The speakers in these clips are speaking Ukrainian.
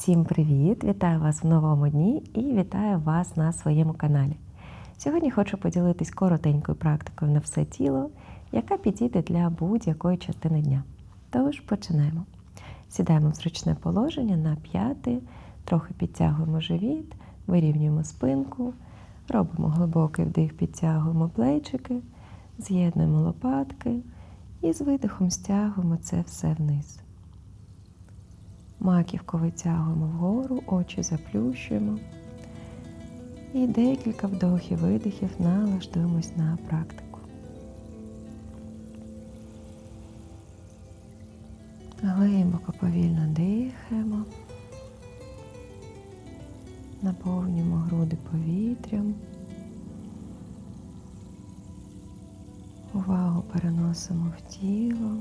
Всім привіт! Вітаю вас в новому дні і вітаю вас на своєму каналі. Сьогодні хочу поділитись коротенькою практикою на все тіло, яка підійде для будь-якої частини дня. Тож починаємо. Сідаємо в зручне положення на п'яти, трохи підтягуємо живіт, вирівнюємо спинку, робимо глибокий вдих, підтягуємо плечики, з'єднуємо лопатки і з видихом стягуємо це все вниз. Маківку витягуємо вгору, очі заплющуємо. І декілька вдохів, видихів налаштуємось на практику. Глибоко повільно дихаємо, наповнюємо груди повітрям. Увагу переносимо в тіло.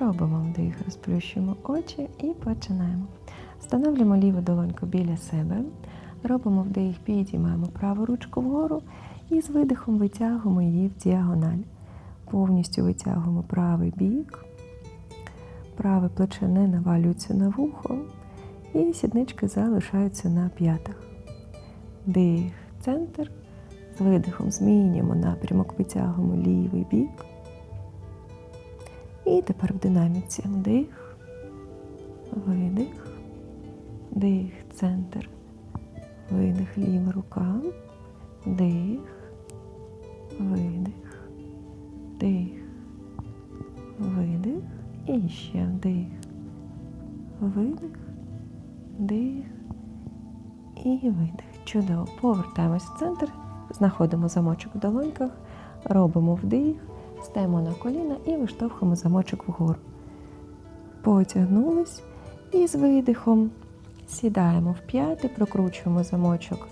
Робимо вдих, розплющуємо очі і починаємо. Встановлюємо ліву долоньку біля себе. Робимо вдих, підіймаємо праву ручку вгору і з видихом витягуємо її в діагональ. Повністю витягуємо правий бік. Праве плече не навалюється на вухо. І сіднички залишаються на п'ятах. Дих, центр. З видихом змінюємо напрямок, витягуємо лівий бік. І тепер в динаміці вдих, видих, дих, центр, видих, ліва рука, дих, видих, дих, видих. І ще вдих, видих, дих і видих. Чудово. Повертаємось в центр, знаходимо замочок в долоньках, робимо вдих. Стаємо на коліна і виштовхуємо замочок вгору. Потягнулись і з видихом сідаємо в п'яти, прокручуємо замочок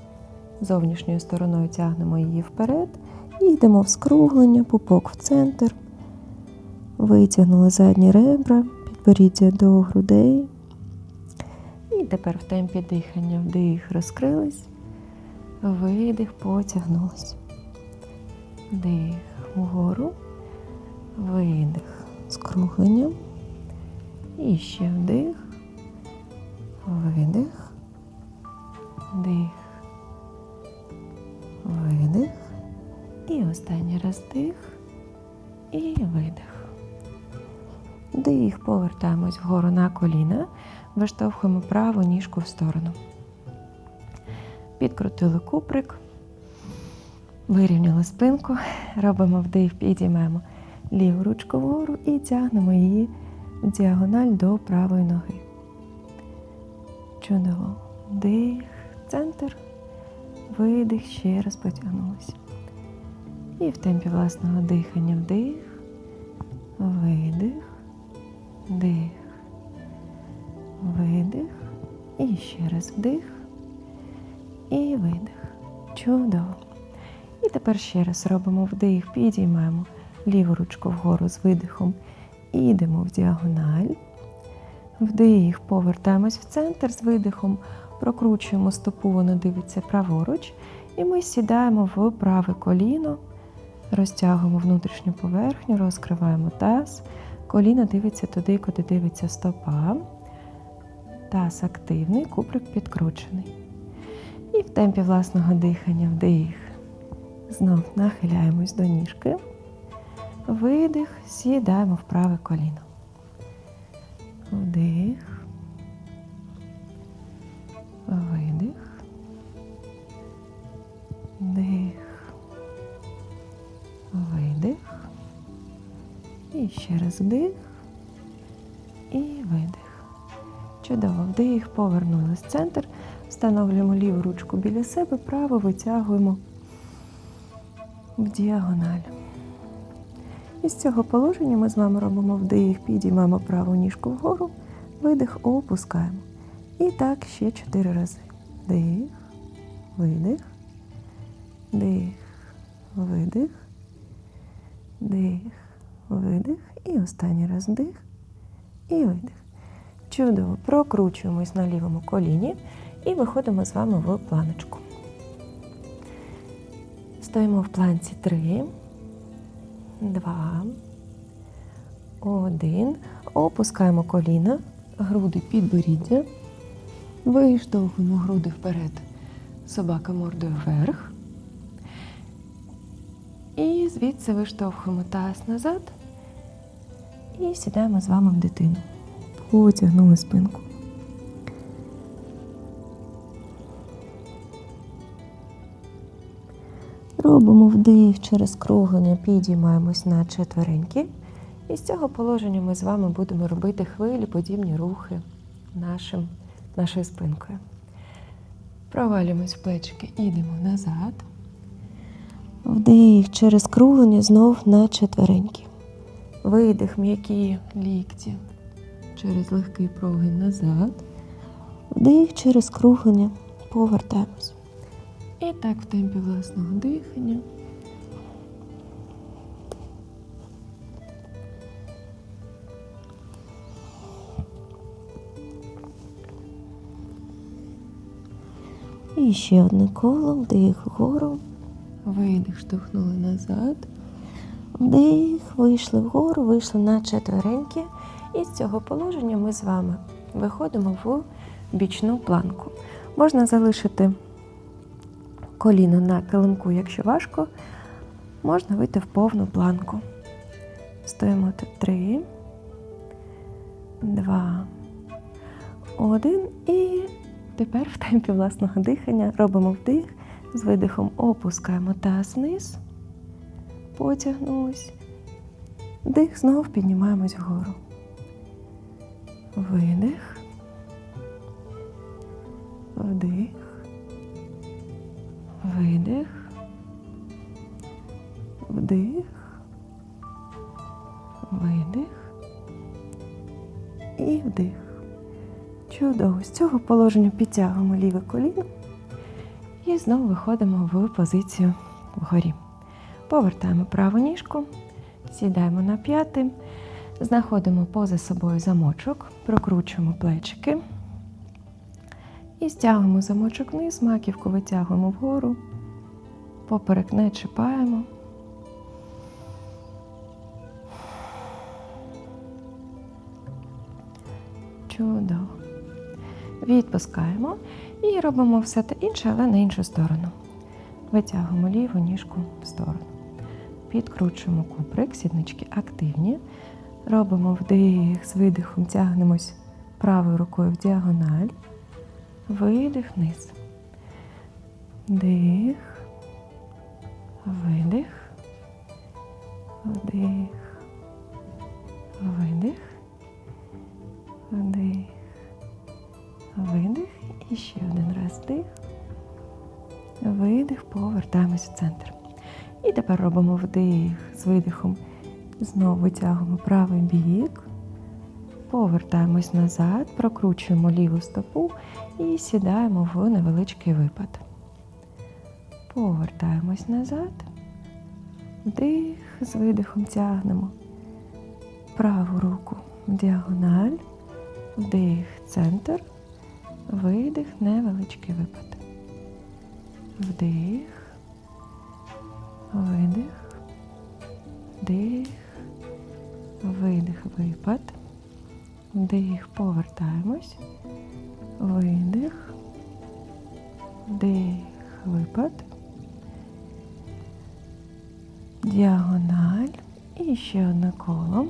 зовнішньою стороною, тягнемо її вперед і йдемо в скруглення, пупок в центр. Витягнули задні ребра, підборіддя до грудей. І тепер в темпі дихання вдих, розкрились, видих, потягнулись. Вдих вгору. Видих, скруглення. І ще вдих, видих, дих, видих. І останній раз дих і видих. Дих, повертаємось вгору на коліна, виштовхуємо праву ніжку в сторону. Підкрутили куприк, вирівняли спинку, робимо вдих, підіймаємо ліву ручку вгору і тягнемо її в діагональ до правої ноги. Чудово. Дих, центр, видих, ще раз потягнулися. І в темпі власного дихання вдих, видих, дих, видих. І ще раз вдих і видих. Чудово. І тепер ще раз робимо вдих, підіймаємо ліву ручку вгору з видихом і йдемо в діагональ. Вдих, повертаємось в центр з видихом, прокручуємо стопу, вона дивиться праворуч. І ми сідаємо в праве коліно, розтягуємо внутрішню поверхню, розкриваємо таз. Коліно дивиться туди, куди дивиться стопа. Таз активний, куприк підкручений. І в темпі власного дихання вдих. Знов нахиляємось до ніжки. Видих, сідаємо в праве коліно. Вдих. Видих. Вдих. Видих. І ще раз вдих. І видих. Чудово. Вдих, повернулись в центр. Встановлюємо ліву ручку біля себе, право витягуємо в діагональ. І з цього положення ми з вами робимо вдих, підіймаємо праву ніжку вгору, видих, опускаємо. І так ще чотири рази. Дих, видих, дих, видих, дих, видих. І останній раз вдих і видих. Чудово. Прокручуємось на лівому коліні і виходимо з вами в планочку. Стоїмо в планці 3. Два, один. Опускаємо коліна, груди підборіддя. Виштовхуємо груди вперед. Собака мордою вверх. І звідси виштовхуємо таз назад. І сідаємо з вами в дитину. Потягнули спинку. Робимо вдих через круглення, підіймаємось на четвереньки. І з цього положення ми з вами будемо робити хвилі, подібні рухи нашим, нашою спинкою. Провалюємось в плечики, ідемо назад. Вдих через круглення знов на четвереньки. Видих, м'які лікті через легкий прогин назад. Вдих через круглення. Повертаємось. І так в темпі власного дихання. І ще одне коло, вдих вгору, видих, штовхнули назад. Вдих, вийшли вгору, вийшли на четвереньки. І з цього положення ми з вами виходимо в бічну планку. Можна залишити коліно на килимку, якщо важко, можна вийти в повну планку. Стоїмо тут три, два, один. І тепер в темпі власного дихання робимо вдих, з видихом опускаємо таз вниз, потягнулись. Вдих, знову піднімаємось вгору. Видих. Вдих. Видих. Вдих. Видих. І вдих. Чудово. З цього положення підтягуємо ліве коліно і знову виходимо в позицію вгорі. Повертаємо праву ніжку, сідаємо на п'яти, знаходимо поза собою замочок, прокручуємо плечики. І стягуємо замочок вниз, маківку витягуємо вгору, поперек не чіпаємо. Чудово. Відпускаємо і робимо все те інше, але на іншу сторону. Витягуємо ліву ніжку в сторону. Підкручуємо куприк, сіднички активні. Робимо вдих, з видихом тягнемось правою рукою в діагональ. Видих вниз. Вдих. Видих. Вдих. Видих. Вдих. Видих. І ще один раз вдих. Видих. Повертаємось в центр. І тепер робимо вдих з видихом. Знову витягуємо правий бік. Повертаємось назад, прокручуємо ліву стопу і сідаємо в невеличкий випад. Повертаємось назад. Вдих, з видихом тягнемо праву руку в діагональ, вдих, центр, видих, невеличкий випад. Вдих, видих, вдих, видих, випад. Вдих, повертаємось. Видих. Вдих, випад. Діагональ. І ще одне коло.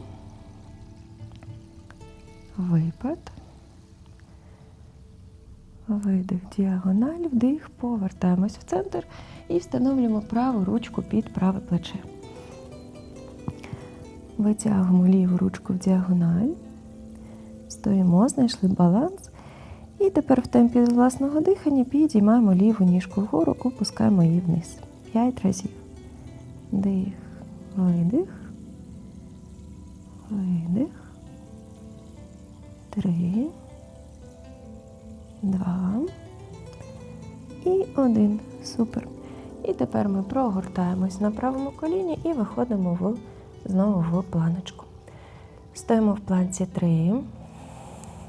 Випад. Видих, діагональ, вдих, повертаємось в центр і встановлюємо праву ручку під праве плече. Витягуємо ліву ручку в діагональ. Стоїмо, знайшли баланс. І тепер в темпі власного дихання підіймаємо ліву ніжку вгору, опускаємо її вниз. П'ять разів. Дих, видих, видих. Три, два і один. Супер. І тепер ми прогортаємось на правому коліні і виходимо в, знову в планочку. Стоїмо в планці 3,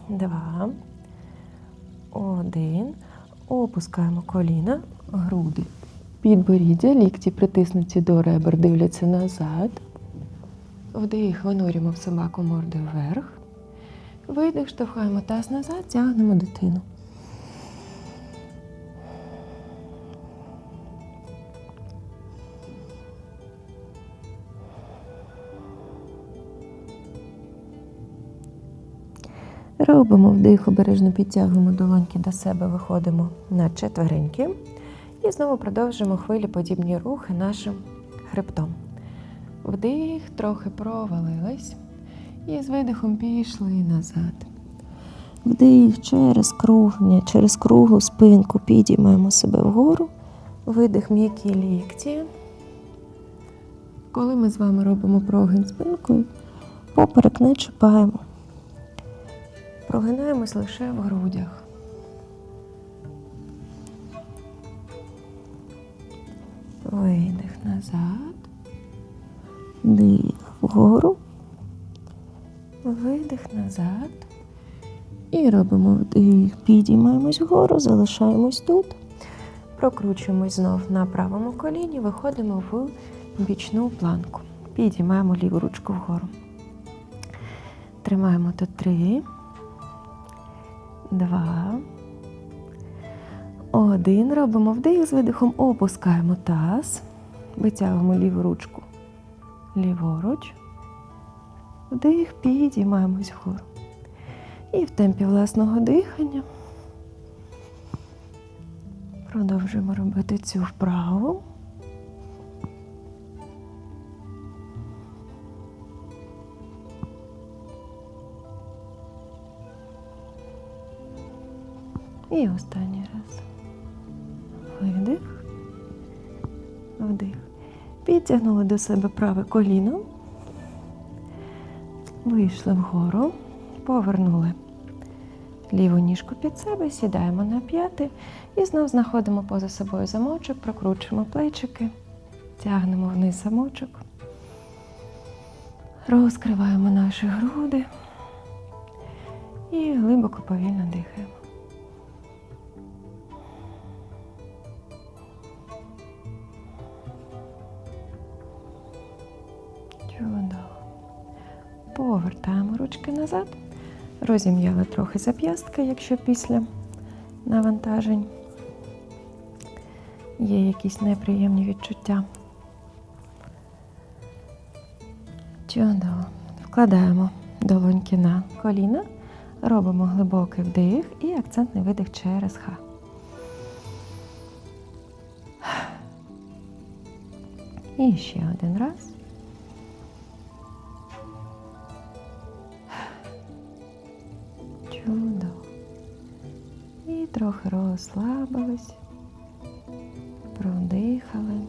2, 1. Опускаємо коліна, груди. Підборіддя, лікті притиснуті до ребер, дивляться назад. Вдих, винурюємо в собаку мордою вверх. Видих, штовхаємо таз назад, тягнемо дитину. Робимо вдих, обережно підтягуємо долоньки до себе, виходимо на четвереньки. І знову продовжуємо хвилі подібні рухи нашим хребтом. Вдих, трохи провалились. І з видихом пішли назад. Вдих через кругня, через круглу спинку підіймаємо себе вгору. Видих м'які лікті. Коли ми з вами робимо прогин спинкою, поперек не чіпаємо. Прогинаємось лише в грудях. Видих назад. Дих вгору. Видих назад. І робимо вдих. Підіймаємось вгору, залишаємось тут. Прокручуємось знов на правому коліні, виходимо в бічну планку. Підіймаємо ліву ручку вгору. Тримаємо тут три, два, один. Робимо вдих з видихом, опускаємо таз, витягуємо ліву ручку ліворуч. Вдих, підіймаємось вгору. І в темпі власного дихання продовжуємо робити цю вправу. І останній раз. Видих, вдих. Підтягнули до себе праве коліно. Вийшли вгору, повернули ліву ніжку під себе, сідаємо на п'яти і знов знаходимо поза собою замочок, прокручуємо плечики, тягнемо вниз замочок, розкриваємо наші груди і глибоко повільно дихаємо. Повертаємо ручки назад. Розім'яли трохи зап'ястки, якщо після навантажень є якісь неприємні відчуття. Чудово. Вкладаємо долоньки на коліна, робимо глибокий вдих і акцентний видих через Х. І ще один раз. Трохи розслабились, продихали.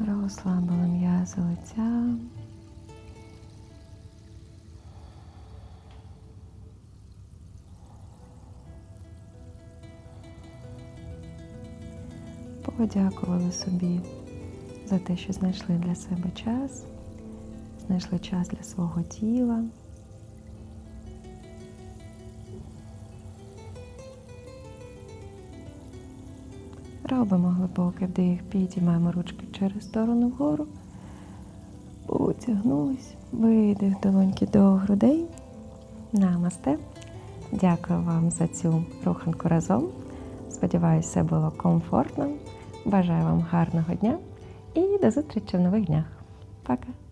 Розслабили м'язи лиця. Подякували собі за те, що знайшли для себе час, знайшли час для свого тіла. Робимо глибокий вдих, підіймаємо ручки через сторону вгору, потягнулись, видих долоньки до грудей. Намасте. Дякую вам за цю руханку разом. Сподіваюся, все було комфортно. Бажаю вам гарного дня і до зустрічі в нових днях. Пока!